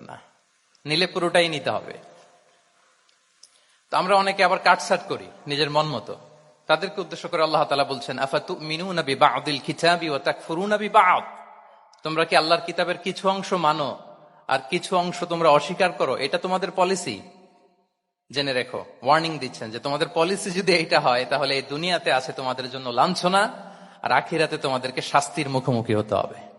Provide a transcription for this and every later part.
না। নিলে পুরোটাই নিতে হবে। তো আমরা অনেকে আবার কাটসাট করি নিজের মন মতো। তাদেরকে উদ্দেশ্য করে আল্লাহ তালা বলছেন আফাতু মিনু নবী বাউদিল খিতাবি ও তাক ফুরু নবী বাউদ তোমরা কি আল্লাহর কিতাবের কিছু অংশ মানো? আর কিছু অংশ তোমরা অস্বীকার করো? এটা তোমাদের পলিসি। জেনে রেখো, ওয়ার্নিং দিচ্ছেন যে তোমাদের পলিসি যদি এইটা হয়, তাহলে এই দুনিয়াতে আছে তোমাদের জন্য লাঞ্ছনা, আর আখিরাতে তোমাদেরকে শাস্তির মুখোমুখি হতে হবে।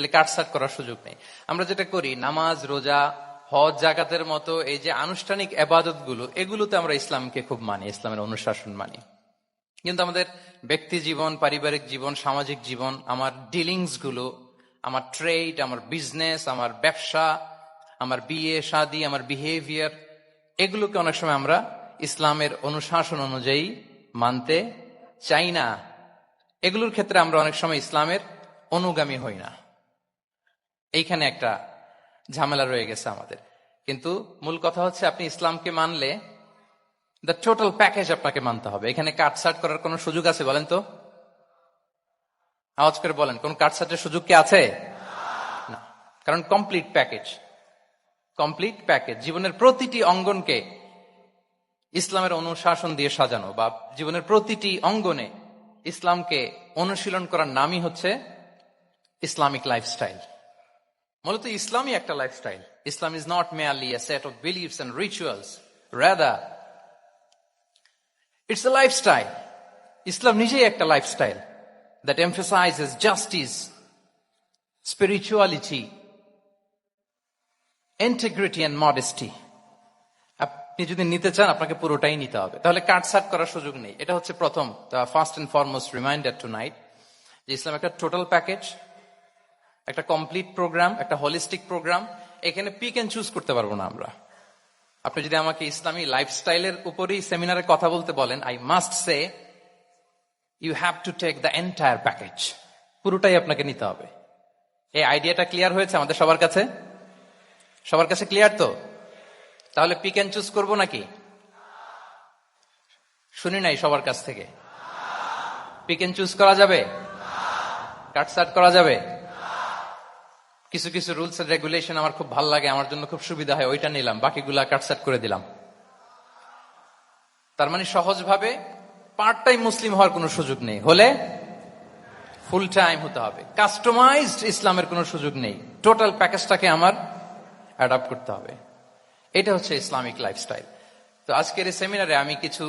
তাহলে কাটসাট করার সুযোগ নেই। আমরা যেটা করি, নামাজ, রোজা, হজ, জাকাতের মতো এই যে আনুষ্ঠানিক আবাদতগুলো এগুলোতে আমরা ইসলামকে খুব মানি, ইসলামের অনুশাসন মানি। কিন্তু আমাদের ব্যক্তি জীবন, পারিবারিক জীবন, সামাজিক জীবন, আমার ডিলিংসগুলো আমার ট্রেড, আমার বিজনেস, আমার ব্যবসা, আমার বিয়ে, শাদি, আমার বিহেভিয়ার, এগুলোকে অনেক সময় আমরা ইসলামের অনুশাসন অনুযায়ী মানতে চাই না। এগুলোর ক্ষেত্রে আমরা অনেক সময় ইসলামের অনুগামী হই না। এইখানে একটা ঝামেলা রয়ে গেছে আমাদের। কিন্তু মূল কথা হচ্ছে আপনি ইসলামকে মানলে দ্য টোটাল প্যাকেজ আপনাকে মানতে হবে। এখানে কাটসাট করার কোনো সুযোগ আছে বলেন তো? আওয়াজ করে বলেন, কোন কাটসাটের সুযোগ কি আছে? না। কারণ কমপ্লিট প্যাকেজ কমপ্লিট প্যাকেজ জীবনের প্রতিটি অঙ্গনকে ইসলামের অনুশাসন দিয়ে সাজানো বা জীবনের প্রতিটি অঙ্গনে ইসলামকে অনুশীলন করার নামই হচ্ছে ইসলামিক লাইফস্টাইল মূলত ইসলামই একটা lifestyle Islam is not merely a set of beliefs and rituals rather it's a lifestyle ইসলাম নিজেই একটা lifestyle that emphasizes justice spirituality integrity and modesty আপনি যদি নিতে চান, আপনাকে পুরোটাই নিতে হবে। তাহলে কাটসাট করার সুযোগ নেই। এটা হচ্ছে প্রথম first and foremost reminder tonight যে ইসলাম একটা টোটাল প্যাকেজ একটা কমপ্লিট প্রোগ্রাম একটা হলিস্টিক প্রোগ্রাম এখানে পিক এন্ড চুজ করতে পারব না আমরা। আপনি যদি আমাকে ইসলামী লাইফস্টাইলের উপরেই সেমিনারে কথা বলতে বলেন I must say you have to take the entire package পুরোটাই আপনাকে নিতে হবে। এই আইডিয়াটা ক্লিয়ার হয়েছে আমাদের সবার কাছে? সবার কাছে ক্লিয়ার তো? তাহলে পিক এন্ড চুজ করব নাকি? শুনি নাই সবার কাছ থেকে। পিক এন্ড চুজ করা যাবে? কাটসাট করা যাবে? কিছু কিছু রুলস এন্ড রেগুলেশন আমার খুব ভালো লাগে, আমার জন্য খুব সুবিধা হয়, ওইটা নিলাম, বাকিগুলা কাটসাট করে দিলাম। তার মানে সহজভাবে পার্ট টাইম মুসলিম হওয়ার কোনো সুযোগ নেই, হলে ফুল টাইম হতে হবে। কাস্টমাইজড ইসলামের কোনো সুযোগ নেই টোটাল প্যাকেজটাকে আমার অ্যাডাপ্ট করতে হবে। এটা হচ্ছে ইসলামিক লাইফস্টাইল তো আজকের এই সেমিনারে আমি কিছু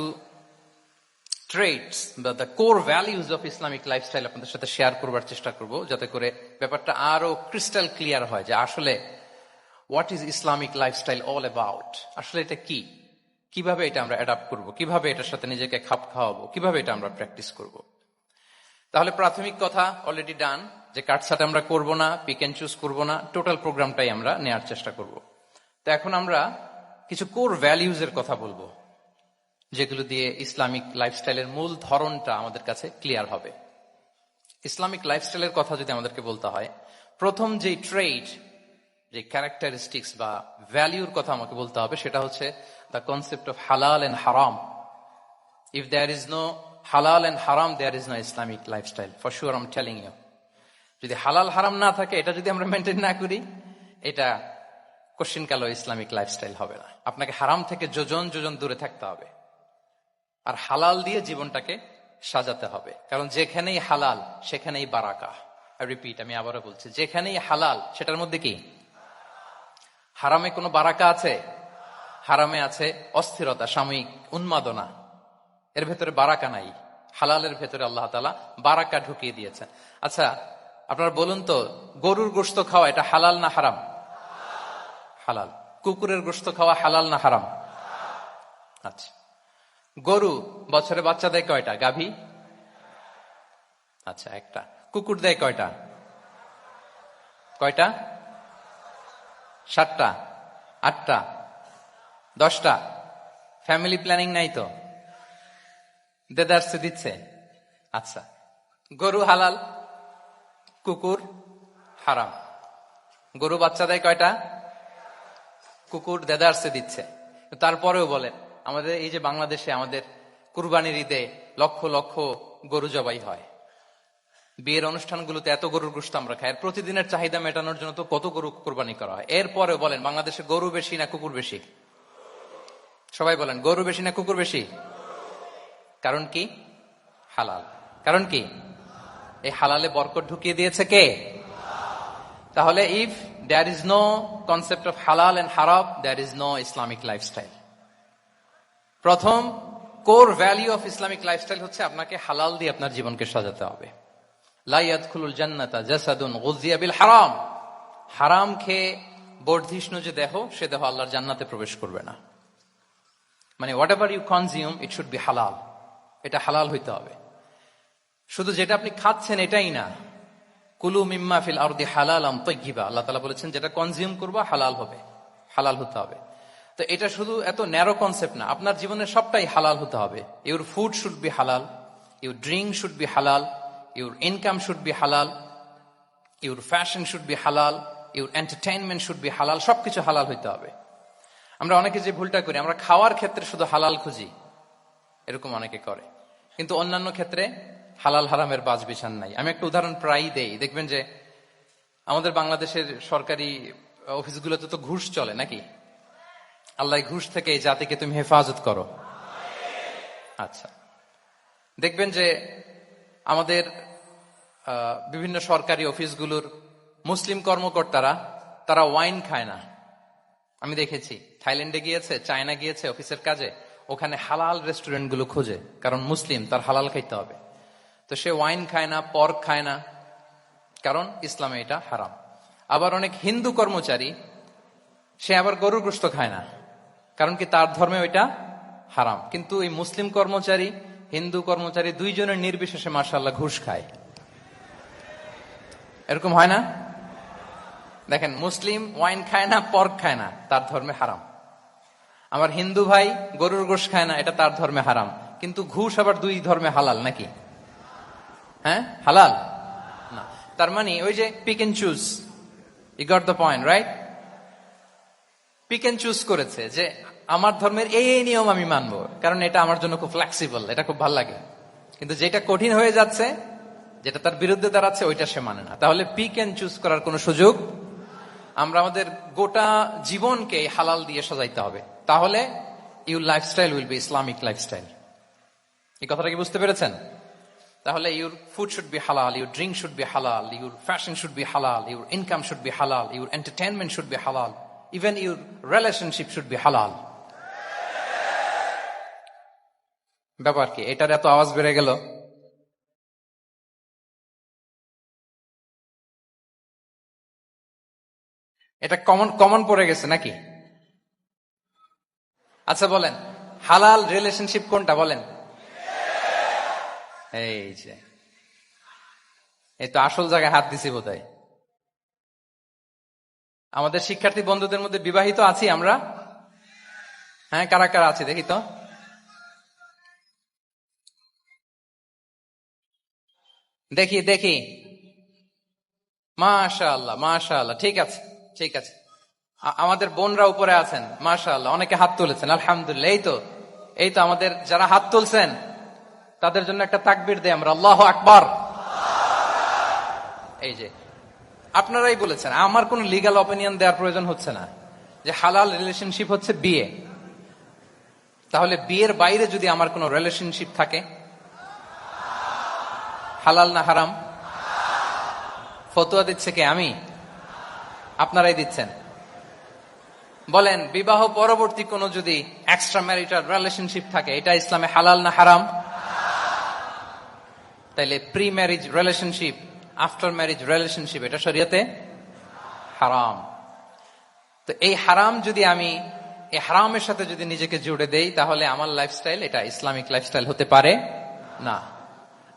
ট্রেডস বা the core values of Islamic lifestyle আপনাদের সাথে শেয়ার করবার চেষ্টা করব, যাতে করে ব্যাপারটা আরও ক্রিস্টাল ক্লিয়ার হয় যে আসলে what is Islamic lifestyle all about আসলে এটা কি? কীভাবে এটা আমরা অ্যাডাপ্ট করব? কীভাবে এটার সাথে নিজেকে খাপ খাওয়াবো? কীভাবে এটা আমরা প্র্যাকটিস করব? তাহলে প্রাথমিক কথা অলরেডি ডান যে কাটসাট আমরা করব না পিক এন্ড চুজ করব না টোটাল প্রোগ্রামটাই আমরা নেওয়ার চেষ্টা করব। তো এখন আমরা কিছু কোর ভ্যালিউজ এর কথা বলব। যেগুলো দিয়ে ইসলামিক লাইফস্টাইলের মূল ধরনটা আমাদের কাছে ক্লিয়ার হবে। ইসলামিক লাইফস্টাইলের কথা যদি আমাদেরকে বলতে হয়, প্রথম যে ট্রেড যে ক্যারেক্টারিস্টিক্স বা ভ্যালিউর কথা আমাকে বলতে হবে, সেটা হচ্ছে the concept of halal and haram if there is no halal and haram there is no Islamic lifestyle for sure I'm telling you যদি হালাল হারাম না থাকে, এটা যদি আমরা মেনটেন না করি, এটা কোশ্চিন কালো ইসলামিক লাইফস্টাইল হবে না। আপনাকে হারাম থেকে যোজন যোজন দূরে থাকতে হবে। আর হালাল দিয়ে জীবনটাকে সাজাতে হবে। কারণ যেখানেই হালাল, সেখানেই বারাকা। রিপিট আমি আবারও বলছি, যেখানেই হালাল, সেটার মধ্যে কি? হারামে কোনো বারাকা আছে? হারামে আছে অস্থিরতা, সাময়িক উন্মাদনা। এর ভেতরে বারাকা নাই। হালালের ভেতরে আল্লাহ তালা বারাকা ঢুকিয়ে দিয়েছেন। আচ্ছা আপনারা বলুন তো, গরুর গোস্ত খাওয়া এটা হালাল না হারাম? হালাল। কুকুরের গোস্ত খাওয়া হালাল না হারাম? আচ্ছা। গরু, বছরে বাচ্চা দেয় কয়টা? গাভী? আচ্ছা একটা। কুকুর দেয় কয়টা? কয়টা? সাতটা। আটটা। দশটা। ফ্যামিলি প্ল্যানিং নাই তো? দেদারসে দিচ্ছে। আচ্ছা। গরু হালাল, কুকুর হারাম। গরু বাচ্চা দেয় কয়টা? কুকুর দেদারসে দিচ্ছে। তারপরেও বলেন আমাদের এই যে বাংলাদেশে আমাদের কুরবানির ঈদে লক্ষ লক্ষ গরু জবাই হয়। বিয়ের অনুষ্ঠানগুলোতে এত গরুর গোস্ত আমরা খাই। প্রতিদিনের চাহিদা মেটানোর জন্য তো কত গরু কোরবানি করা হয়। এরপরে বলেন, বাংলাদেশে গরু বেশি না কুকুর বেশি? সবাই বলেন, গরু বেশি না কুকুর বেশি? কারণ কি? হালাল। কারণ কি? এই হালালে বরকট ঢুকিয়ে দিয়েছে কে? তাহলে if there is no concept of halal and haram there is no Islamic lifestyle প্রথম core value of Islamic lifestyle হচ্ছে আপনাকে হালাল দিয়ে আপনার জীবনকে সাজাতে হবে। লাইয়াদ খুলুল জান্নাতা জাসাদুন গুজিয়া বিল হারাম। হারাম খেয়ে বর্ধিষ্ণু যে দেহ, সে দেহ আল্লাহর জান্নাতে প্রবেশ করবে না। মানে whatever you consume it should be halal এটা হালাল হইতে হবে। শুধু যেটা আপনি খাচ্ছেন এটাই না। কুলু মিম্মা ফিল আরদি হালাল আম তৈগিবা আল্লাহ তালা বলেছেন, যেটা কনজিউম করব, হালাল হবে। হালাল হতে হবে। তো এটা শুধু এত ন্যারো কনসেপ্ট না। আপনার জীবনের সবটাই হালাল হতে হবে। Your food should be halal your drink should be halal your income should be halal your fashion should be halal your entertainment should be halal সবকিছু হালাল হইতে হবে। আমরা অনেকে যে ভুলটা করি, আমরা খাওয়ার ক্ষেত্রে শুধু হালাল খুঁজি, এরকম অনেকে করে। কিন্তু অন্যান্য ক্ষেত্রে হালাল হারামের বাজ বিছান নাই। আমি একটা উদাহরণ প্রায়ই দেই। দেখবেন যে আমাদের বাংলাদেশের সরকারি অফিসগুলোতে তো ঘুষ চলে নাকি? আল্লাহ ঘুষ থেকে এই জাতিকে তুমি হেফাজত করো। আচ্ছা। দেখবেন যে আমাদের বিভিন্ন সরকারি অফিসগুলোর মুসলিম কর্মকর্তারা, তারা ওয়াইন খায় না। আমি দেখেছি, থাইল্যান্ডে গিয়েছে, চায়না গিয়েছে অফিসের কাজে, ওখানে হালাল রেস্টুরেন্টগুলো খোঁজে, কারণ মুসলিম, তার হালাল খাইতে হবে। তো সে ওয়াইন খায় না, পর্ক খায় না, কারণ ইসলামে এটা হারাম। আবার অনেক হিন্দু কর্মচারী, সে আবার গরুর গোস্ত খায় না। কারণ কি তার ধর্মে ওইটা হারাম। কিন্তু এই মুসলিম কর্মচারী, হিন্দু কর্মচারী দুইজনের নির্বিশেষে মার্শাল্লাহ ঘুষ খায়। এরকম হয় না? দেখেন, মুসলিম ওয়াইন খায় না, পর্ক খায় না, তার ধর্মে হারাম। আমার হিন্দু ভাই গরুর গোশ খায় না, এটা তার ধর্মে হারাম। কিন্তু ঘুষ আবার দুই ধর্মে হালাল নাকি? হ্যাঁ? হালাল? না। তার মানে ওই যে pick and choose is the point right pick and choose করেছে যে আমার ধর্মের এই এই নিয়ম আমি মানবো, কারণ এটা আমার জন্য খুব ফ্লেক্সিবল এটা খুব ভালো লাগে। কিন্তু যেটা কঠিন হয়ে যাচ্ছে, যেটা তার বিরুদ্ধে দাঁড়াচ্ছে, ওইটা সে মানে না। তাহলে পিক এন্ড চুজ করার কোনো সুযোগ আমরা আমাদের গোটা জীবনকে হালাল দিয়ে সাজাইতে হবে। তাহলে your lifestyle will be Islamic lifestyle এই কথাটা কি বুঝতে পেরেছেন? তাহলে your food should be halal your drink should be halal your fashion should be halal your income should be halal your entertainment should be halal even your relationship should be halal ব্যাপার কি? এটার এত আওয়াজ বেড়ে গেল। এটা common common পড়ে গেছে নাকি? আচ্ছা বলেন, হালাল রিলেশনশিপ কোনটা বলেন? এই যে এই তো আসল জায়গায় হাত দিছি বোধ আমাদের শিক্ষার্থী বন্ধুদের মধ্যে বিবাহিত আছি আমরা? হ্যাঁ কারা কারা আছে দেখি তো? দেখি দেখি। মাশা আল্লাহ মাশা আল্লাহ ঠিক আছে ঠিক আছে। আমাদের বোনরা উপরে আছেন মাশা আল্লাহ অনেকে হাত তুলেছেন, আলহামদুলিল্লাহ, এই তো এই তো আমাদের যারা হাত তুলছেন, তাদের জন্য একটা তাকবির দেয় আমরা, আল্লাহ আকবর। এই যে আপনারাই বলেছেন, আমার কোন লিগাল অপিনিয়ন দেওয়ার প্রয়োজন হচ্ছে না। যে হালাল রিলেশনশিপ হচ্ছে বিয়ে। তাহলে বিয়ের বাইরে যদি আমার কোনো রিলেশনশিপ থাকে, হালাল না হারাম? ফতুয়া দিচ্ছে কে আমি? আপনারাই দিচ্ছেন। বলেন, বিবাহ পরবর্তী কোনো যদি এক্সট্রা ম্যারিটাল রিলেশনশিপ থাকে, এটা ইসলামে হালাল না হারাম? তাইলে pre marriage relationship after marriage relationship এটা শরীয়তে হারাম। তো এই হারাম যদি আমি, এই হারামের সাথে যদি নিজেকে জুড়ে দেই, তাহলে আমার লাইফস্টাইল এটা ইসলামিক লাইফস্টাইল হতে পারে না।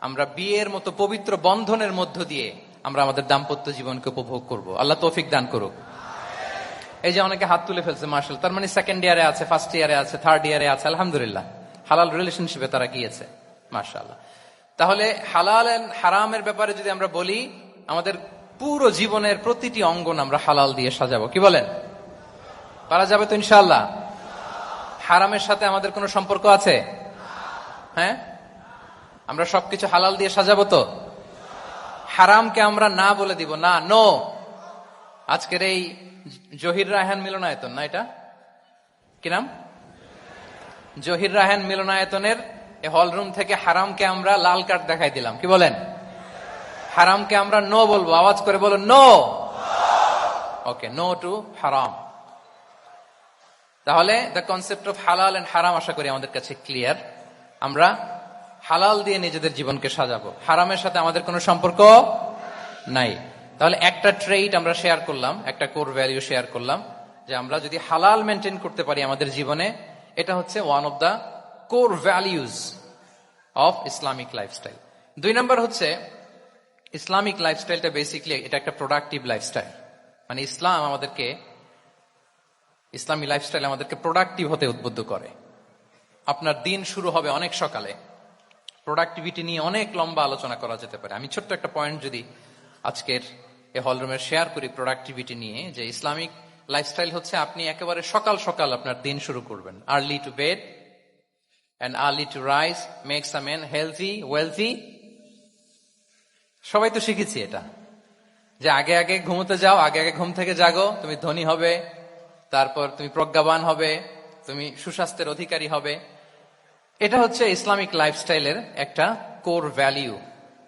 আমরা বিয়ের মতো পবিত্র বন্ধনের মধ্য দিয়ে আমরা আমাদের দাম্পত্য জীবনকে উপভোগ করব। আল্লাহ তৌফিক দান করুক। এই যে অনেকে হাত তুলে ফেলছে মার্শাল তার মানে সেকেন্ড ইয়ারে আছে ফার্স্ট ইয়ারে আছে থার্ড ইয়ারে আছে, আলহামদুলিল্লাহ। হালাল রিলেশনশিপে তারা গিয়েছে মার্শাল্লাহ তাহলে হালাল হারামের ব্যাপারে যদি আমরা বলি, আমাদের পুরো জীবনের প্রতিটি অঙ্গন আমরা হালাল দিয়ে সাজাবো। কি বলেন? পারা যাবে তো ইনশাল্লাহ হারামের সাথে আমাদের কোনো সম্পর্ক আছে? হ্যাঁ? আমরা সবকিছু হালাল দিয়ে সাজাবো তো? হারামকে আমরা না বলে দিব, না নো আজকের এই জহির রায়হান মিলনায়তন, না এটা? কি নাম? জহির রায়হান মিলনায়তনের হল রুম থেকে হারামকে আমরা লাল কার্ড দেখাই দিলাম। কি বলেন? হারামকে আমরা নো বলব। আওয়াজ করে বলো no okay no to haram তাহলে the concept of halal and haram আশা করি আমাদের কাছে ক্লিয়ার আমরা হালাল দিয়ে নিজেদের জীবনকে সাজাবো। হারামের সাথে আমাদের কোনো সম্পর্ক নাই। তাহলে একটা ট্রেইট আমরা শেয়ার করলাম, একটা কোর ভ্যালিউ শেয়ার করলাম, যে আমরা যদি হালাল মেনটেন করতে পারি আমাদের জীবনে, এটা হচ্ছে one of the core values of Islamic lifestyle দুই নম্বর হচ্ছে ইসলামিক লাইফস্টাইলটা বেসিকলি এটা একটা প্রোডাক্টিভ লাইফস্টাইল মানে ইসলাম আমাদেরকে, ইসলামী লাইফস্টাইল আমাদেরকে প্রোডাক্টিভ হতে উদ্বুদ্ধ করে। আপনার দিন শুরু হবে অনেক সকালে। প্রোডাক্টিভিটি নিয়ে অনেক লম্বা আলোচনা করা যেতে পারে। আমি ছোট্ট একটা পয়েন্ট যদি আজকের এ হলরুমের শেয়ার করি প্রোডাক্টিভিটি নিয়ে, যে ইসলামিক লাইফস্টাইল হচ্ছে আপনি একেবারে সকাল সকাল আপনার দিন শুরু করবেন। Early to bed and early to rise makes a man healthy wealthy সবাই তো শিখেছি এটা। যে আগে আগে ঘুমোতে যাও, আগে আগে ঘুম থেকে জাগো, তুমি ধনী হবে, তারপর তুমি প্রজ্ঞাবান হবে, তুমি সুস্বাস্থ্যের অধিকারী হবে। এটা হচ্ছে ইসলামিক লাইফস্টাইলের একটা কোর ভ্যালিউ।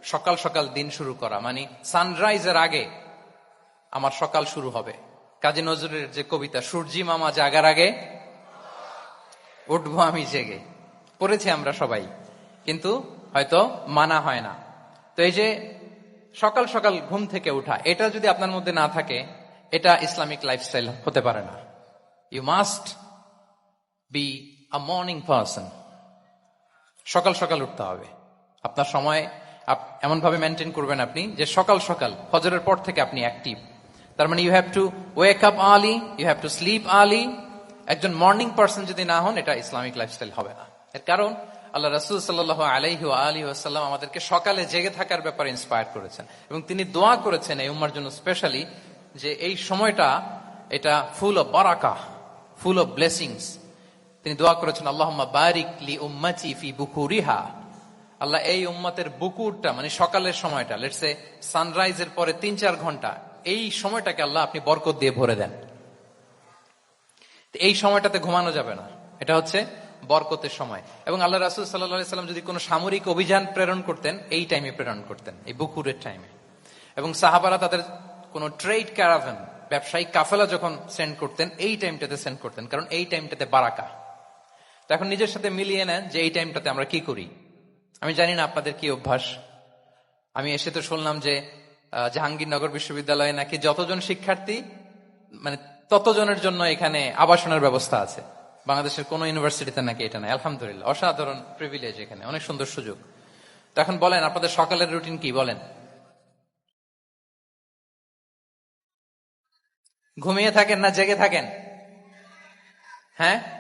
সকাল সকাল দিন শুরু করা মানে সানরাইজের আগে আমার সকাল শুরু হবে। কাজী নজরুলের যে কবিতা, সূর্যি মামা জাগার আগে, উঠবো আমি জেগে। পড়েছি আমরা সবাই। কিন্তু হয়তো মানা হয় না। তো এই যে সকাল সকাল ঘুম থেকে উঠা, এটা যদি আপনার মধ্যে না থাকে, এটা ইসলামিক লাইফস্টাইল হতে পারে না। You must be a morning person সকাল সকাল উঠতে হবে। আপনার সময় এমন ভাবে মেনটেন করবেন আপনি যে সকাল সকাল, ফজরের পর থেকে আপনি অ্যাক্টিভ তার মানে you have to wake up early you have to sleep early একজন মর্নিং পার্সন যদি না হন, এটা ইসলামিক লাইফস্টাইল হবে না। এর কারণ, আল্লাহ রসুল সাল্লাহ আলহি আলী আসাল্লাম আমাদেরকে সকালে জেগে থাকার ব্যাপারে ইন্সপায়ার করেছেন। এবং তিনি দোয়া করেছেন এই উম্মার জন্য স্পেশালি যে এই সময়টা, এটা ফুল অফ বারাকা ফুল অফ ব্লেসিংস তিনি দোয়া করেছেন আল্লাহ বারিক লি উম্মাচি ফি বুকুরিহা। আল্লাহ এই উম্মতের বুকুরটা মানে সকালের সময়টা লেটসে সানরাইজের পরে তিন চার ঘণ্টা, এই সময়টাকে আল্লাহ আপনি বরকত দিয়ে ভরে দেন। এই সময়টাতে ঘুমানো যাবে না। এটা হচ্ছে বরকতের সময়। এবং আল্লাহ রাসুল সাল্লাহ সাল্লাম যদি কোনো সামরিক অভিযান প্রেরণ করতেন, এই টাইমে প্রেরণ করতেন, এই বুকুরের টাইমে এবং সাহাবারা তাদের কোন ট্রেড ক্যারাভেন ব্যবসায়িক কাফেলা যখন সেন্ড করতেন, এই টাইমটাতে সেন্ড করতেন, কারণ এই টাইমটাতে বারাকা। তো এখন নিজের সাথে মিলিয়ে নেন যে এই টাইমটাতে আমরা কি করি। আমি জানি না আপনাদের কি অভ্যাস। আমি এসে তো শুনলাম যে জাহাঙ্গীরনগর বিশ্ববিদ্যালয়ে নাকি যতজন শিক্ষার্থী মানে ততজনের জন্য এখানে আবাসনের ব্যবস্থা আছে। বাংলাদেশের কোন ইউনিভার্সিটিতে নাকি এটা নাই। আলহামদুলিল্লাহ, অসাধারণ প্রিভিলেজ এখানে, অনেক সুন্দর সুযোগ। তো এখন বলেন, আপনাদের সকালের রুটিন কি? বলেন। ঘুমিয়ে থাকেন না জেগে থাকেন? হ্যাঁ?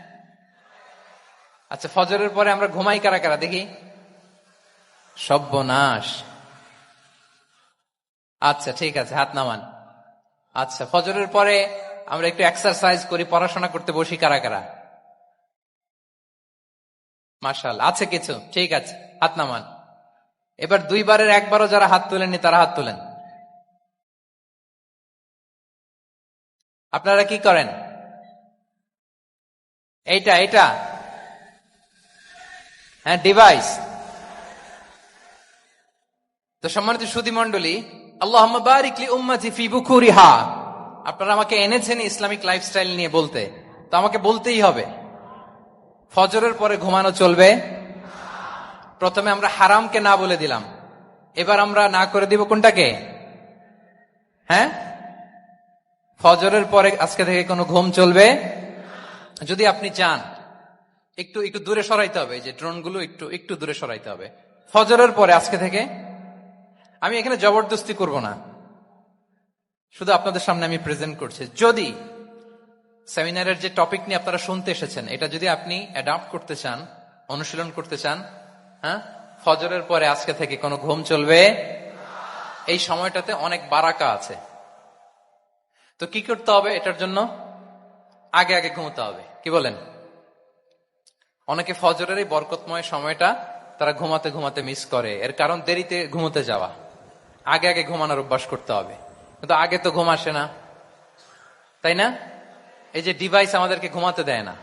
আচ্ছা ফজরের পরে আমরা ঘুমাই কারা কারা? দেখি। সব্যনাশ। আচ্ছা ঠিক আছে, হাত নামান। আচ্ছা ফজরের পরে আমরা একটু এক্সারসাইজ করি, পড়াশোনা করতে বসি কারা কারা? মার্শাল আছে কিছু? ঠিক আছে, হাত নামান। এবার দুইবারের একবারও যারা হাত তোলেননি, তারা হাত তোলেন। আপনারা কি করেন? এইটা এইটা। হ্যাঁ ডিভাইস তো সম্মানিত সুদী মন্ডলী আল্লাহ বারিকলি উম্মাতি ফি বুকুরিহা। আপনারা আমাকে এনেছেন ইসলামিক লাইফস্টাইল নিয়ে বলতে। তো আমাকে বলতেই হবে। ফজরের পরে ঘুমানো চলবে? প্রথমে আমরা হারামকে না বলে দিলাম। এবার আমরা না করে দিব কোনটাকে? হ্যাঁ? ফজরের পরে আজকে থেকে কোনো ঘুম চলবে? যদি আপনি চান, একটু একটু দূরে সরাইতে হবে যে ড্রোনগুলো একটু একটু দূরে সরাইতে হবে। ফজরের পরে আজকে থেকে আমি এখানে জবরদস্তি করব না। শুধু আপনাদের সামনে আমি প্রেজেন্ট করছি। যদি সেমিনারের যে টপিক নিয়ে আপনারা শুনতে এসেছেন, এটা যদি আপনি অ্যাডাপ্ট করতে চান, অনুশীলন করতে চান হ্যাঁ? ফজরের পরে আজকে থেকে কোনো ঘুম চলবে? এই সময়টাতে অনেক বারাকা আছে। তো কি করতে হবে এটার জন্য? আগে আগে ঘুমোতে হবে। কি বলেন? অনেকে ফজরের এই বরকতময় সময়টা তারা ঘুমাতে ঘুমাতে মিস করে। এর কারণ দেরিতে ঘুমোতে যাওয়া। আগে আগে ঘুমানোর অভ্যাস করতে হবে। কিন্তু আগে তো ঘুম আসে না। তাই না? এই যে ডিভাইস আমাদেরকে ঘুমাতে দেয় না।